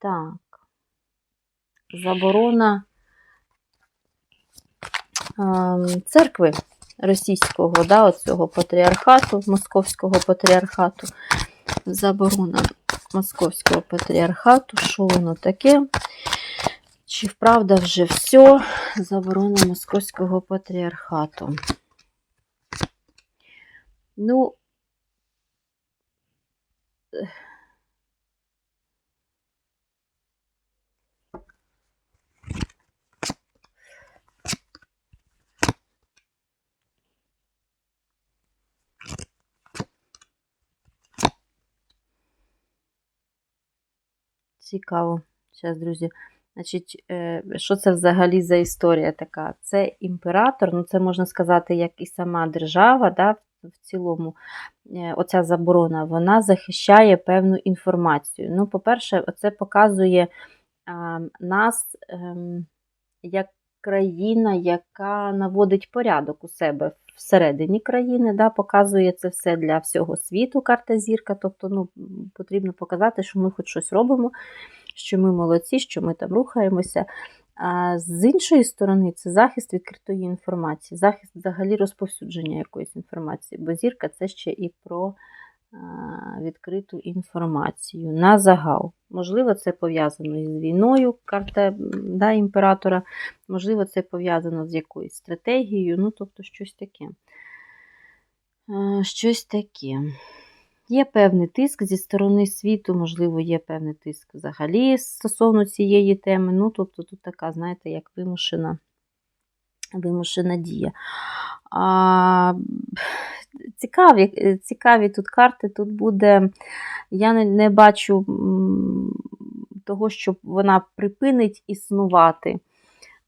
Так. Заборона ем, церкви російського, да, оцього патріархату, московського патріархату. Заборона московського патріархату. Що воно таке? Чи вправда вже все? Заборона московського патріархату. Ну, Цікаво. Зараз, друзі. Значить, е, що це взагалі за історія така? Це імператор, ну це можна сказати, як і сама держава, да, в цілому, е, оця заборона, вона захищає певну інформацію. Ну, по-перше, це показує нас ем, як країна, яка наводить порядок у себе всередині країни, да, показує це все для всього світу, карта зірка. Тобто ну, потрібно показати, що ми хоч щось робимо, що ми молодці, що ми там рухаємося. А з іншої сторони, це захист відкритої інформації, захист взагалі розповсюдження якоїсь інформації, бо зірка це ще і про відкриту інформацію на загал. Можливо, це пов'язано із війною, карта да, імператора, можливо, це пов'язано з якоюсь стратегією, ну, тобто щось таке. Щось таке. Є певний тиск зі сторони світу, можливо, є певний тиск взагалі стосовно цієї теми. Ну, тобто тут така, знаєте, як вимушена, вимушена дія. А, цікаві, цікаві тут карти. Тут буде, я не, не бачу того, що вона припинить існувати.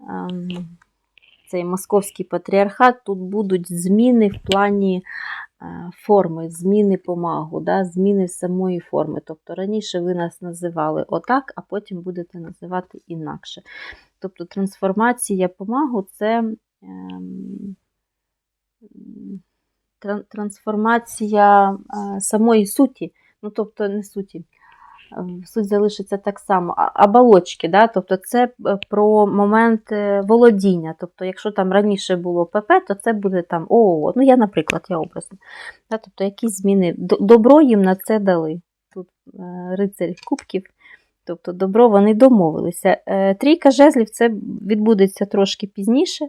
Ем, Цей московський патріархат, тут будуть зміни в плані е, форми, зміни помагу, да, зміни самої форми. Тобто раніше ви нас називали отак, а потім будете називати інакше. Тобто трансформація помагу це ем, трансформація е, самої суті, ну тобто не суті. е, Суть залишиться так само, а- оболочки, да? тобто це е, про момент е, володіння. Тобто, якщо там раніше було ПП, то це буде там ООО. Ну, я, наприклад, я образно. Да? Тобто якісь зміни. Добро їм на це дали. Тут рицарь кубків. Тобто добро вони домовилися. Е, Трійка жезлів це відбудеться трошки пізніше.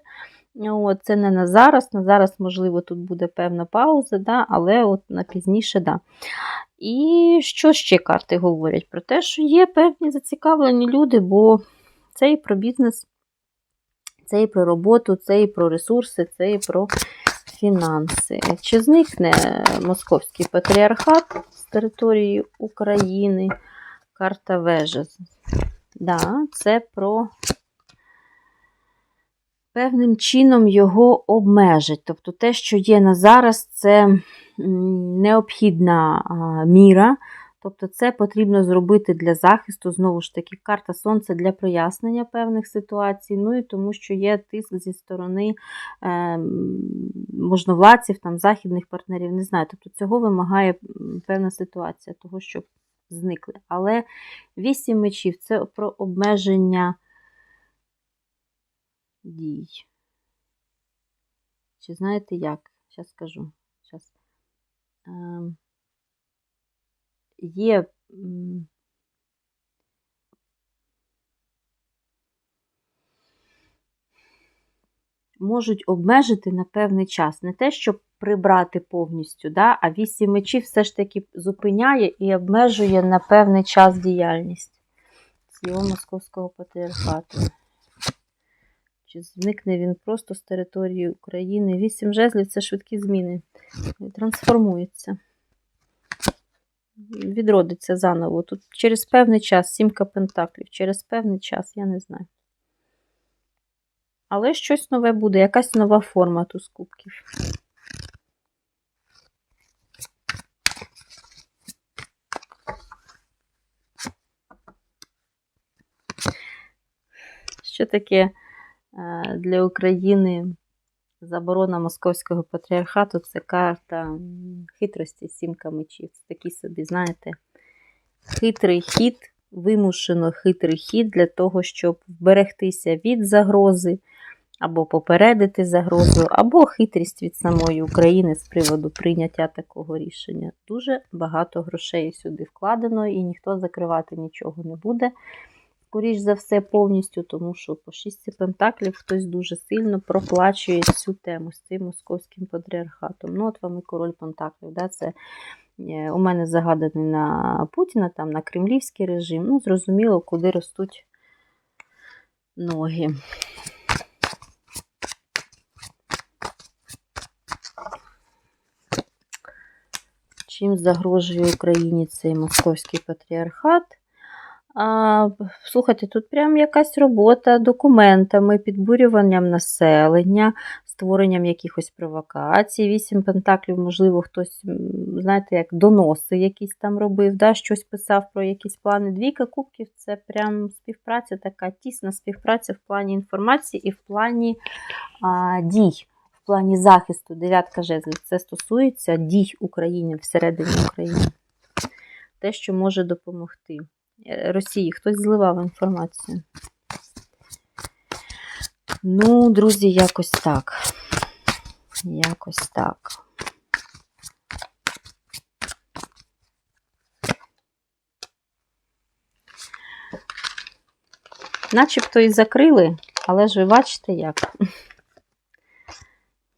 От, це не на зараз. На зараз, можливо, тут буде певна пауза, да, але от на пізніше, да. І що ще карти говорять? Про те, що є певні зацікавлені люди, бо це і про бізнес, це і про роботу, це і про ресурси, це і про фінанси. Чи зникне московський патріархат з території України? Карта вежа. Да, це про певним чином його обмежить. Тобто те, що є на зараз, це необхідна міра. Тобто це потрібно зробити для захисту, знову ж таки, карта Сонця для прояснення певних ситуацій, ну і тому що є тиск зі сторони е, можновладців, там, західних партнерів, не знаю. Тобто цього вимагає певна ситуація, того, щоб зникли. Але вісім мечів це про обмеження дій. Чи знаєте як? Зараз скажу. Щас. Ем, є. Можуть обмежити на певний час. Не те, щоб прибрати повністю, да, а вісім мечів все ж таки зупиняє і обмежує на певний час діяльність цього московського патріархату. Чи зникне він просто з території України? Вісім жезлів це швидкі зміни. Трансформується. Відродиться заново. Тут через певний час, сімка пентаклів, через певний час, я не знаю. Але щось нове буде, якась нова форма туз кубків. Що таке е, для України заборона московського патріархату? Це карта хитрості, сімка мечів. Це такий собі, знаєте, хитрий хід вимушено хитрий хід для того, щоб вберегтися від загрози, або попередити загрозу, або хитрість від самої України з приводу прийняття такого рішення. Дуже багато грошей сюди вкладено, і ніхто закривати нічого не буде. Скоріш за все, повністю, тому що по шістці пентаклів хтось дуже сильно проплачує цю тему з цим московським патріархатом. Ну, от вам і король пентаклів. Да, це е, у мене загаданий на Путіна, там на кремлівський режим. Ну, зрозуміло, куди ростуть ноги. Чим загрожує Україні цей московський патріархат? А, Слухайте, тут прям якась робота документами, підбурюванням населення, створенням якихось провокацій. Вісім пентаклів, можливо, хтось, знаєте, як доноси якісь там робив, да, щось писав про якісь плани. Двійка кубків це прям співпраця, така тісна співпраця в плані інформації і в плані а, дій. В плані захисту дев'ятка жезлів. Це стосується дій України всередині України. Те, що може допомогти. Е, Росії хтось зливав інформацію. Ну, друзі, якось так. Якось так. Начебто і закрили, але ж ви бачите як.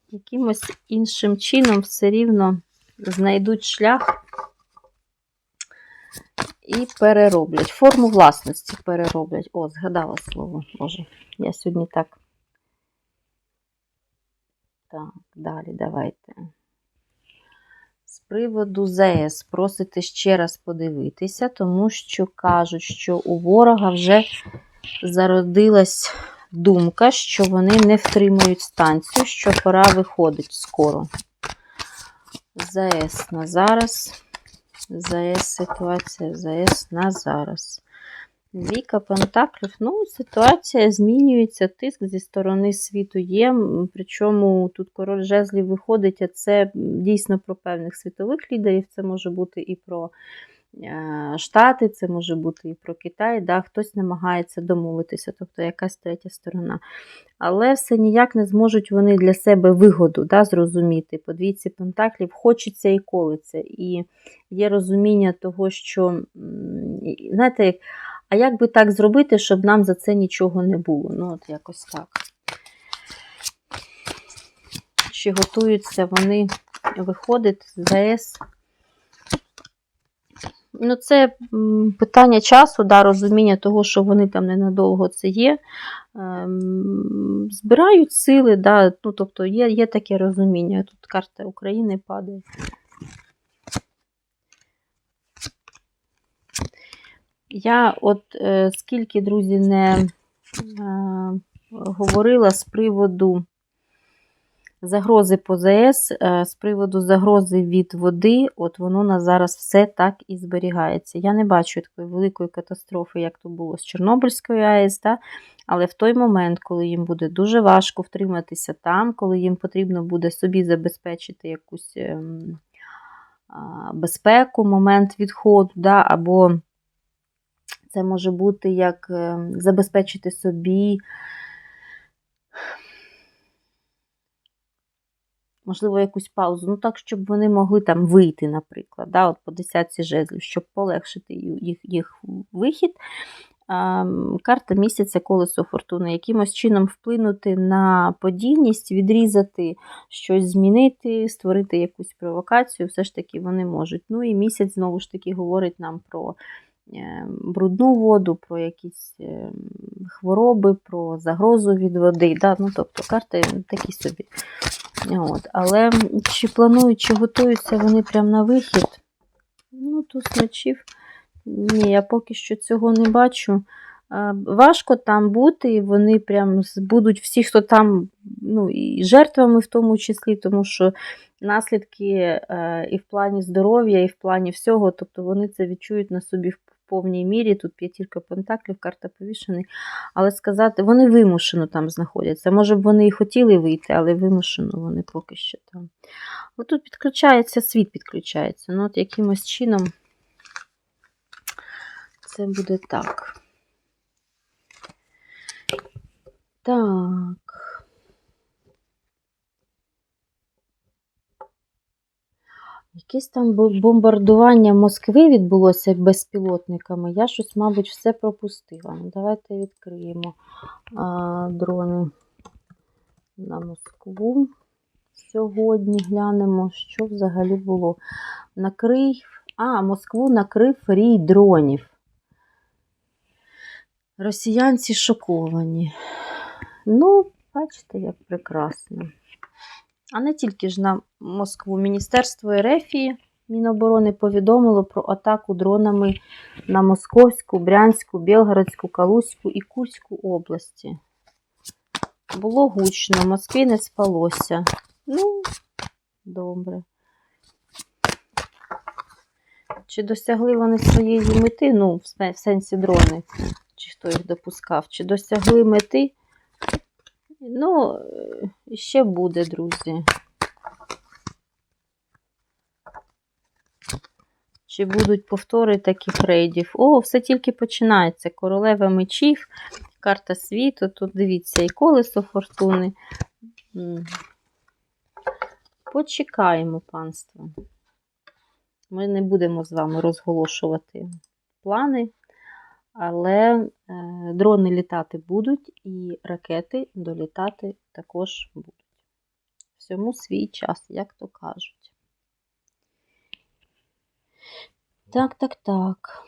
Якимось іншим чином все рівно знайдуть шлях і перероблять. Форму власності перероблять. О, згадала слово. Боже, я сьогодні так. Так, далі давайте. З приводу ЗС просите ще раз подивитися, тому що кажуть, що у ворога вже зародилась думка, що вони не втримують станцію, що пора виходить скоро. ЗС на зараз. ЗС ситуація, ЗС на зараз. Віка Пентаклів. Ну, ситуація змінюється, тиск зі сторони світу є. Причому тут король жезлів виходить, а це дійсно про певних світових лідерів. Це може бути і про Штати, це може бути і про Китай. Да? Хтось намагається домовитися, тобто якась третя сторона. Але все ніяк не зможуть вони для себе вигоду да, зрозуміти. По двійці Пентаклів хочеться і колиться. І є розуміння того, що, знаєте, а як би так зробити, щоб нам за це нічого не було? Ну, от якось так. Чи готуються вони виходити з ЗАЕС? Ну, це питання часу, да, розуміння того, що вони там ненадовго це є. Ем, збирають сили, да, ну, тобто є, є таке розуміння. Тут карта України падає. Я от е, скільки, друзі, не е, говорила з приводу загрози по ЗС, е, з приводу загрози від води, от воно на зараз все так і зберігається. Я не бачу такої великої катастрофи, як то було з Чорнобильською АЕС, да? але в той момент, коли їм буде дуже важко втриматися там, коли їм потрібно буде собі забезпечити якусь ем, безпеку, момент відходу, да? або це може бути як ем, забезпечити собі. Можливо, якусь паузу, ну так, щоб вони могли там вийти, наприклад, да, от по десятці жезлів, щоб полегшити їх, їх вихід. Карта місяця колесо фортуни, якимось чином вплинути на подільність, відрізати щось змінити, створити якусь провокацію, все ж таки вони можуть. Ну і місяць, знову ж таки, говорить нам про брудну воду, про якісь е, хвороби, про загрозу від води. Да? Ну, тобто карти такі собі. От. Але чи планують, чи готуються вони прямо на вихід? Ну, тут мечів. Ні, я поки що цього не бачу. Важко там бути, і вони прям будуть всі, хто там, ну, і жертвами в тому числі, тому що наслідки е, і в плані здоров'я, і в плані всього, тобто вони це відчують на собі в повній мірі. Тут п'ятірка пентаклів, карта повішений. Але сказати, вони вимушено там знаходяться. Може б вони і хотіли вийти, але вимушено вони поки що там. От тут підключається, світ підключається. Ну, от якимось чином це буде так. Так. Якесь там бомбардування Москви відбулося безпілотниками. Я щось, мабуть, все пропустила. Ну, давайте відкриємо а, дрони на Москву. Сьогодні глянемо, що взагалі було. Накрив. А, Москву накрив рій дронів. Росіянці шоковані. Ну, бачите, як прекрасно. А не тільки ж на Москву. Міністерство Ерефії Міноборони повідомило про атаку дронами на Московську, Брянську, Білгородську, Калузьку і Курську області. Було гучно, в Москві не спалося. Ну, добре. Чи досягли вони своєї мети? Ну, в сенсі дрони, чи хто їх допускав, чи досягли мети? Ну, е, ще буде, друзі. Чи будуть повтори таких рейдів? О, все тільки починається. Королева мечів, карта світу. Тут дивіться, і колесо фортуни. Почекаємо, панство. Ми не будемо з вами розголошувати плани, але е, дрони літати будуть, і ракети долітати також будуть. Всьому свій час, як то кажуть. Так, так, так.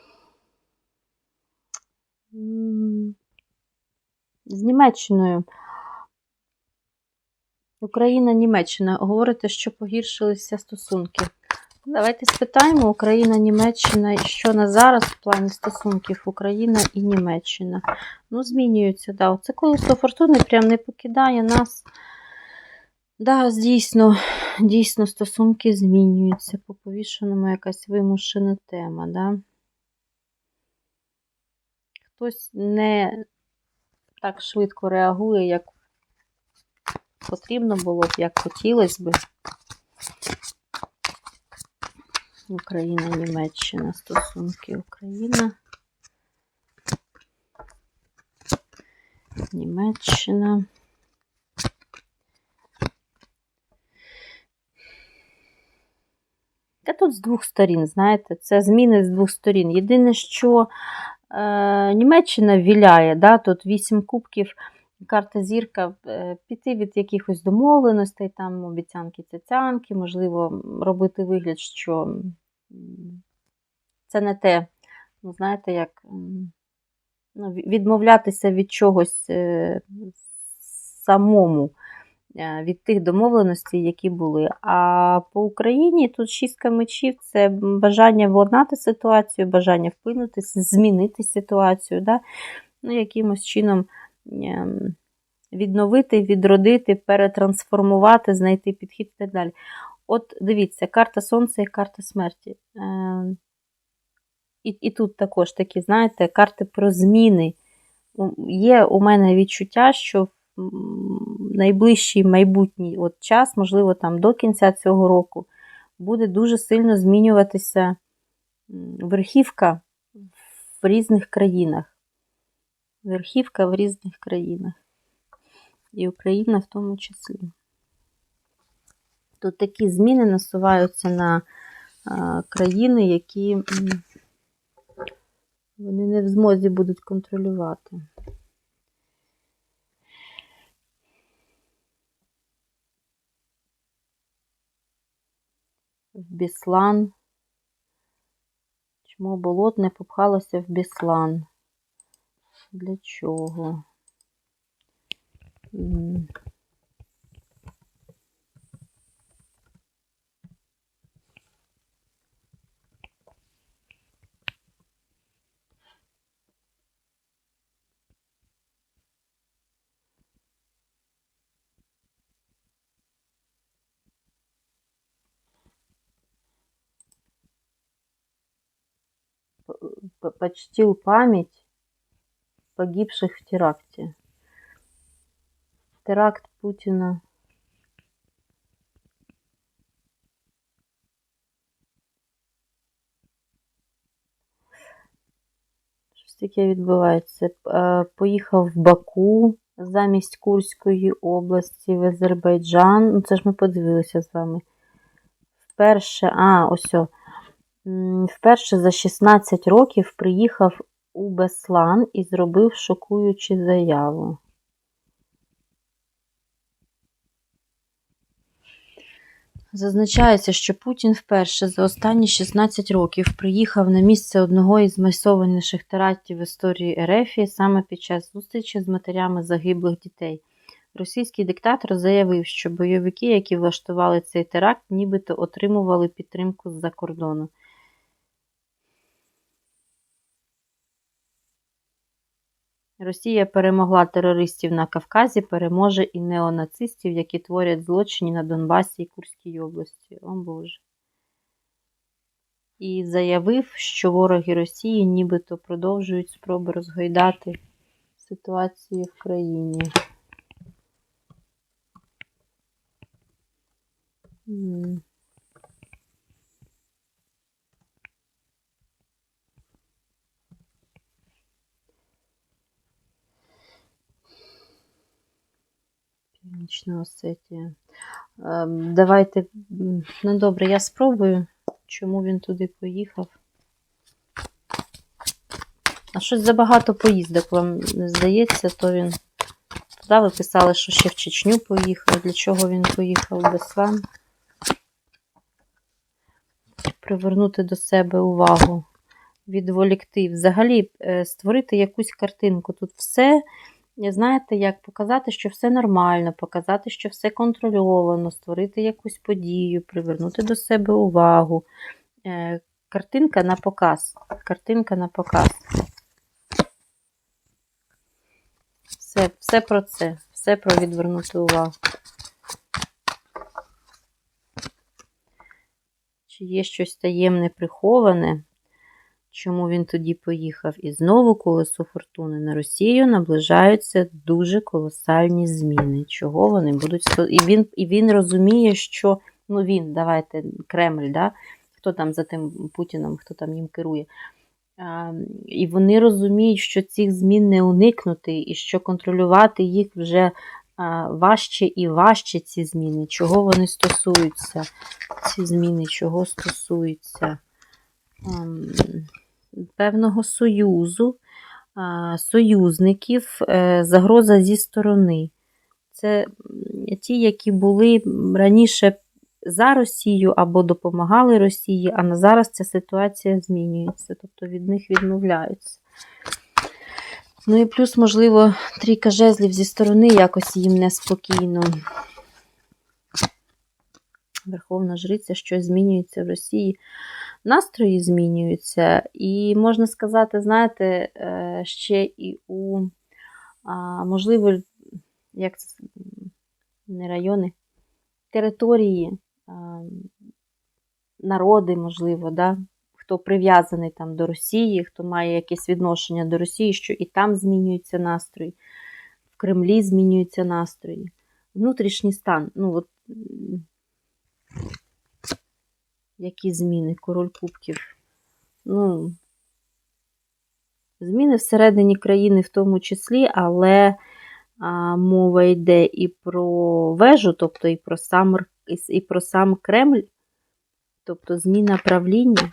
З Німеччиною. Україна, Німеччина. Говорите, що погіршилися стосунки. Давайте спитаємо Україна, Німеччина, що на зараз в плані стосунків Україна і Німеччина. Ну, змінюються, да. Оце колесо фортуни прям не покидає нас. Да, дійсно, дійсно, стосунки змінюються. По повішеному якась вимушена тема, да. Хтось не так швидко реагує, як потрібно було б, як хотілося би. Україна, Німеччина, стосунки Україна. Німеччина. Та тут з двох сторін, знаєте, це зміни з двох сторін. Єдине, що е, Німеччина віляє, да, тут вісім кубків, карта зірка, е, піти від якихось домовленостей, там обіцянки цяцянки, можливо, робити вигляд, що це не те, ну, знаєте, як ну, відмовлятися від чогось е, самому е, від тих домовленостей, які були. А по Україні тут шістка мечів це бажання владнати ситуацію, бажання вплинути, змінити ситуацію, да? ну, якимось чином відновити, відродити, перетрансформувати, знайти підхід і так далі. От дивіться, карта Сонця і карта смерті. Е, І, і тут також такі, знаєте, карти про зміни. Є у мене відчуття, що в найближчий майбутній от час, можливо, там до кінця цього року, буде дуже сильно змінюватися верхівка в різних країнах. Верхівка в різних країнах. І Україна в тому числі. Тут такі зміни насуваються на країни, які вони не в змозі будуть контролювати. В Біслан. Чому болотне попхалося в Біслан? Для чого? Почтил память погибших в теракте. Теракт Путина. таке відбувається? Е, Поїхав в Баку замість Курської області в Азербайджан. Ну, це ж ми подивилися з вами. Вперше, а, ось. Вперше за 16 років приїхав у Беслан і зробив шокуючу заяву. Зазначається, що Путін вперше за останні 16 років приїхав на місце одного із найсованіших тератів в історії Ерефії саме під час зустрічі з матерями загиблих дітей. Російський диктатор заявив, що бойовики, які влаштували цей теракт, нібито отримували підтримку з-за кордону. Росія перемогла терористів на Кавказі, переможе і неонацистів, які творять злочини на Донбасі і Курській області. О Боже. І заявив, що вороги Росії нібито продовжують спроби розгойдати ситуацію в країні. М. Північна Осетія. Ем, Давайте. Ну добре, я спробую, чому він туди поїхав. А щось забагато поїздок вам не здається, то він. Туди ви писали, що ще в Чечню поїхав. Для чого він поїхав в Беслан? Привернути до себе увагу, відволікти. Взагалі е, створити якусь картинку. Тут все, знаєте, як показати, що все нормально, показати, що все контрольовано, створити якусь подію, привернути до себе увагу. Е, Картинка на показ. Картинка на показ. Все, все про це. Все про відвернути увагу. Чи є щось таємне приховане? Чому він тоді поїхав? І знову колесо фортуни на Росію наближаються дуже колосальні зміни. Чого вони будуть І він, і він розуміє, що ну він, давайте, Кремль, да? хто там за тим Путіном, хто там їм керує. А, І вони розуміють, що цих змін не уникнути, і що контролювати їх вже важче і важче ці зміни. Чого вони стосуються? Ці зміни, чого стосуються? Ам, Певного союзу, союзників, е, загроза зі сторони. Це ті, які були раніше за Росію або допомагали Росії, а на зараз ця ситуація змінюється, тобто від них відмовляються. Ну і плюс, можливо, трійка жезлів зі сторони якось їм неспокійно. Верховна Жриця, що змінюється в Росії. Настрої змінюються, і можна сказати, знаєте, е, ще і у, можливо, як це, не райони, території, народи, можливо, да? хто прив'язаний там до Росії, хто має якесь відношення до Росії, що і там змінюються настрої, в Кремлі змінюються настрої. Внутрішній стан. Ну, от, які зміни? Король Кубків. Ну, зміни всередині країни в тому числі, але а, мова йде і про вежу, тобто і про сам, і про сам Кремль, тобто зміна правління.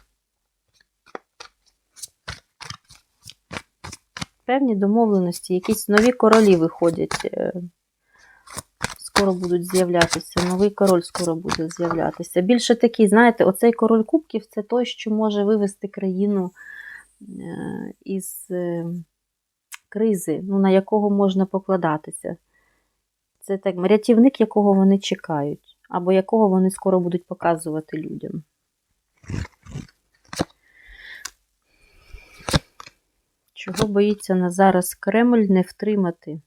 Певні домовленості, якісь нові королі виходять. Скоро будуть з'являтися, новий король скоро буде з'являтися. Більше такий, знаєте, оцей король кубків це той, що може вивести країну е, із е, кризи, ну, на якого можна покладатися. Це так, рятівник, якого вони чекають, або якого вони скоро будуть показувати людям. Чого боїться на зараз Кремль не втримати?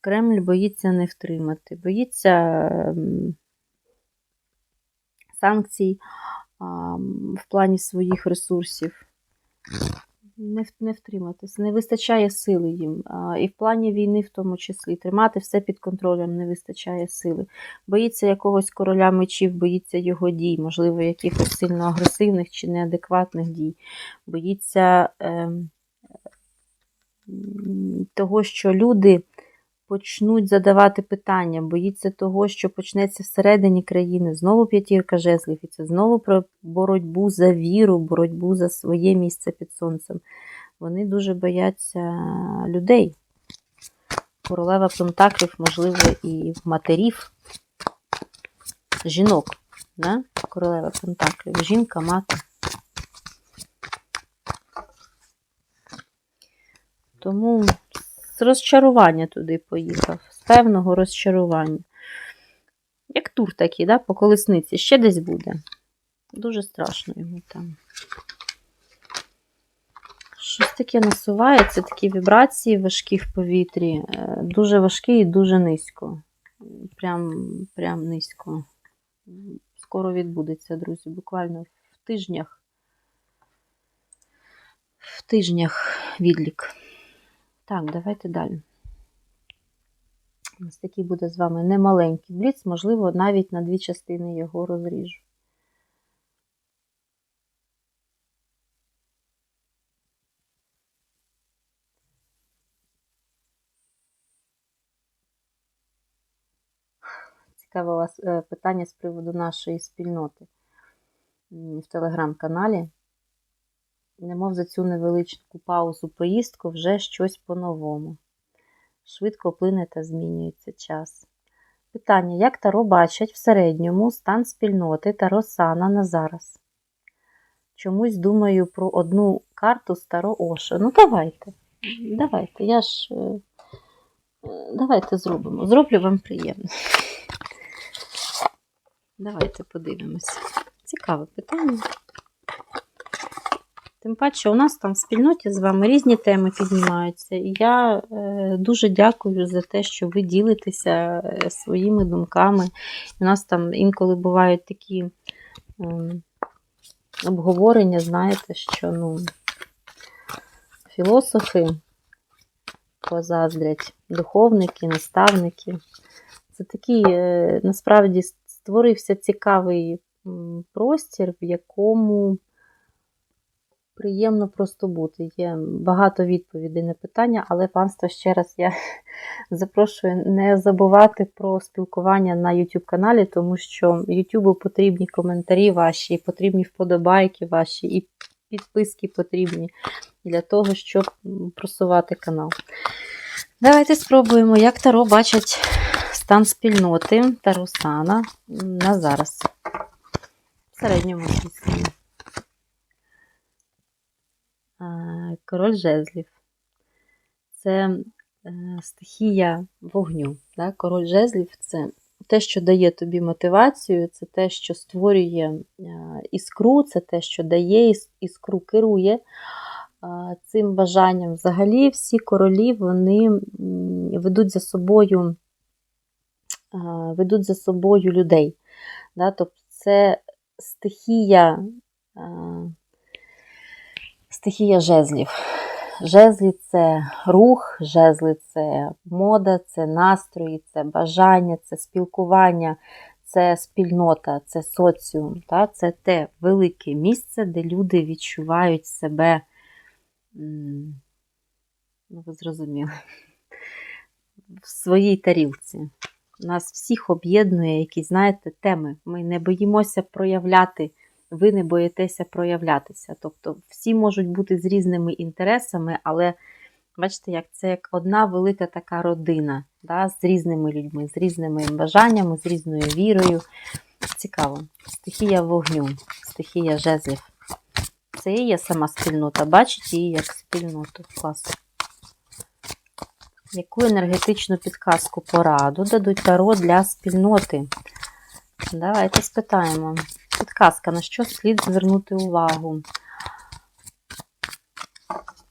Кремль боїться не втримати. Боїться ем, санкцій в плані своїх ресурсів. Не, не втриматися. Не вистачає сили їм. І в плані війни, в тому числі. Тримати все під контролем не вистачає сили. Боїться якогось короля мечів, боїться його дій, можливо, якихось сильно агресивних чи неадекватних дій. Боїться м, того, що люди почнуть задавати питання, боїться того, що почнеться всередині країни знову п'ятірка жезлів, і це знову про боротьбу за віру, боротьбу за своє місце під сонцем. Вони дуже бояться людей. Королева Пентаклів, можливо, і матерів, жінок. Да? Королева Пентаклів, жінка, мати. Тому з розчарування туди поїхав, з певного розчарування. Як тур такий, да, по колесниці, ще десь буде. Дуже страшно йому там. Щось таке насувається, такі вібрації важкі в повітрі. Е, Дуже важкі і дуже низько. Прям, прям низько. Скоро відбудеться, друзі, буквально в тижнях. В тижнях відлік. Так, давайте далі. Ось такий буде з вами немаленький бліц, можливо, навіть на дві частини його розріжу. Цікаве у вас е, питання з приводу нашої спільноти в телеграм-каналі. Немов за цю невеличку паузу поїздку вже щось по-новому. Швидко плине та змінюється час. Питання: як Таро бачать в середньому стан спільноти Таро Сана на зараз? Чомусь думаю про одну карту з Таро Оша. Ну, давайте. Давайте, я ж. е, е, Давайте зробимо. Зроблю вам приємно. Давайте подивимося. Цікаве питання. Тим паче, у нас там в спільноті з вами різні теми піднімаються. І я е, дуже дякую за те, що ви ділитеся е, своїми думками. У нас там інколи бувають такі ем, обговорення, знаєте, що ну, філософи позаздрять, духовники, наставники. Це такий, е, насправді, створився цікавий простір, в якому приємно просто бути. Є багато відповідей на питання, але панство ще раз я запрошую не забувати про спілкування на YouTube каналі, тому що YouTube потрібні коментарі ваші, потрібні вподобайки ваші, і підписки потрібні для того, щоб просувати канал. Давайте спробуємо, як Таро бачать стан спільноти Таро Сана на зараз. В середньому звісно. Король жезлів. Це е, стихія вогню. Да? Король жезлів це те, що дає тобі мотивацію, це те, що створює е, іскру, це те, що дає іс- іскру, керує е, цим бажанням. Взагалі, всі королі вони ведуть за собою, ведуть за собою людей. Да? Тобто це стихія. Стихія жезлів. Жезлі це рух, жезли це мода, це настрої, це бажання, це спілкування, це спільнота, це соціум. Та? Це те велике місце, де люди відчувають себе, ну ви зрозуміли, в своїй тарілці. Нас всіх об'єднує якісь, знаєте, теми. Ми не боїмося проявляти ви не боїтеся проявлятися. Тобто всі можуть бути з різними інтересами, але бачите, як це як одна велика така родина да, з різними людьми, з різними бажаннями, з різною вірою. Цікаво. Стихія вогню, стихія жезлів. Це і є сама спільнота. Бачите її як спільноту. Клас. Яку енергетичну підказку пораду дадуть таро для спільноти? Давайте спитаємо. Підказка, на що слід звернути увагу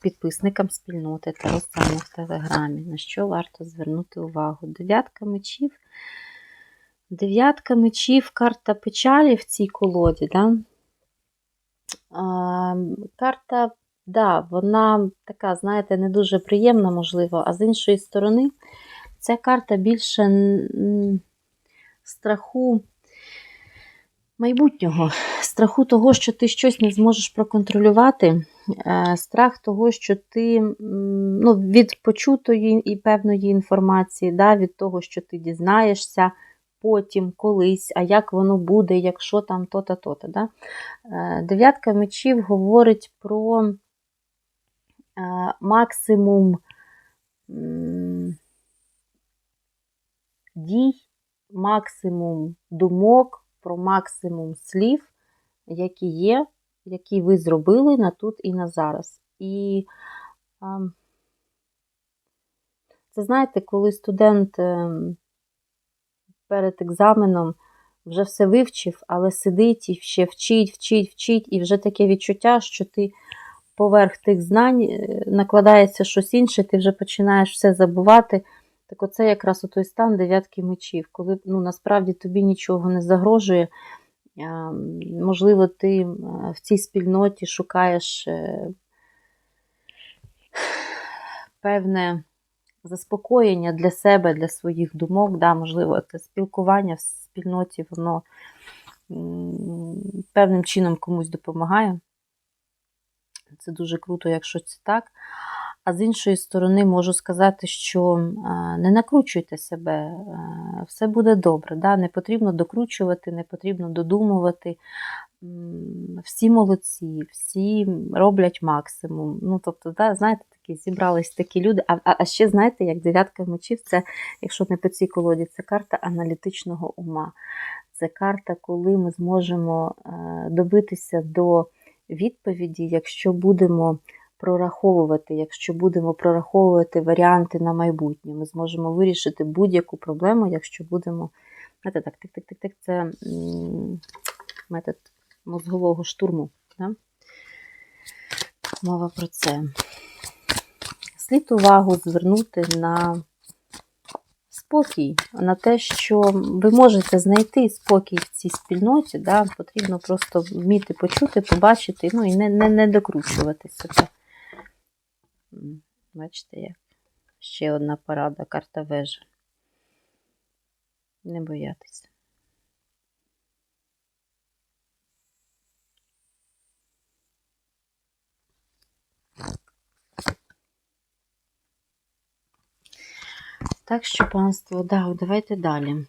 підписникам спільноти та розсану в Телеграмі. На що варто звернути увагу? Дев'ятка мечів. Дев'ятка мечів, карта печалі в цій колоді. Да? А, карта, да, вона така, знаєте, не дуже приємна, можливо, а з іншої сторони, ця карта більше страху майбутнього, страху того, що ти щось не зможеш проконтролювати, е, страх того, що ти ну, від почутої і певної інформації, да, від того, що ти дізнаєшся потім, колись, а як воно буде, якщо там то-то, то-то. Да? Е, Дев'ятка мечів говорить про е, максимум дій, максимум думок, про максимум слів, які є, які ви зробили на тут і на зараз. І це знаєте, коли студент ем, перед екзаменом вже все вивчив, але сидить і ще вчить, вчить, вчить, і вже таке відчуття, що ти поверх тих знань е, накладається щось інше, ти вже починаєш все забувати. Так оце якраз той стан дев'ятки мечів, коли ну, насправді тобі нічого не загрожує. Можливо, ти е, в цій спільноті шукаєш е, певне заспокоєння для себе, для своїх думок. Да, Можливо, це спілкування в спільноті, воно певним чином комусь допомагає. Це дуже круто, якщо це так. А з іншої сторони, можу сказати, що не накручуйте себе, все буде добре. Да? Не потрібно докручувати, не потрібно додумувати. Всі молодці, всі роблять максимум. Ну, тобто, да, знаєте, такі зібрались такі люди. А, а, а ще знаєте, як дев'ятка мечів, це, якщо не по цій колоді, це карта аналітичного ума. Це карта, коли ми зможемо е, добитися до відповіді, якщо будемо прораховувати, якщо будемо прораховувати варіанти на майбутнє. Ми зможемо вирішити будь-яку проблему, якщо будемо. Знаєте, так, тик, тик, тик, тик, це метод мозгового штурму. Да? Мова про це. Слід увагу звернути на спокій, на те, що ви можете знайти спокій в цій спільноті, да? потрібно просто вміти почути, побачити, ну і не, не, не докручувати. Бачите, як ще одна порада, карта вежа. Не боятися. Так що, панство, да, давайте далі.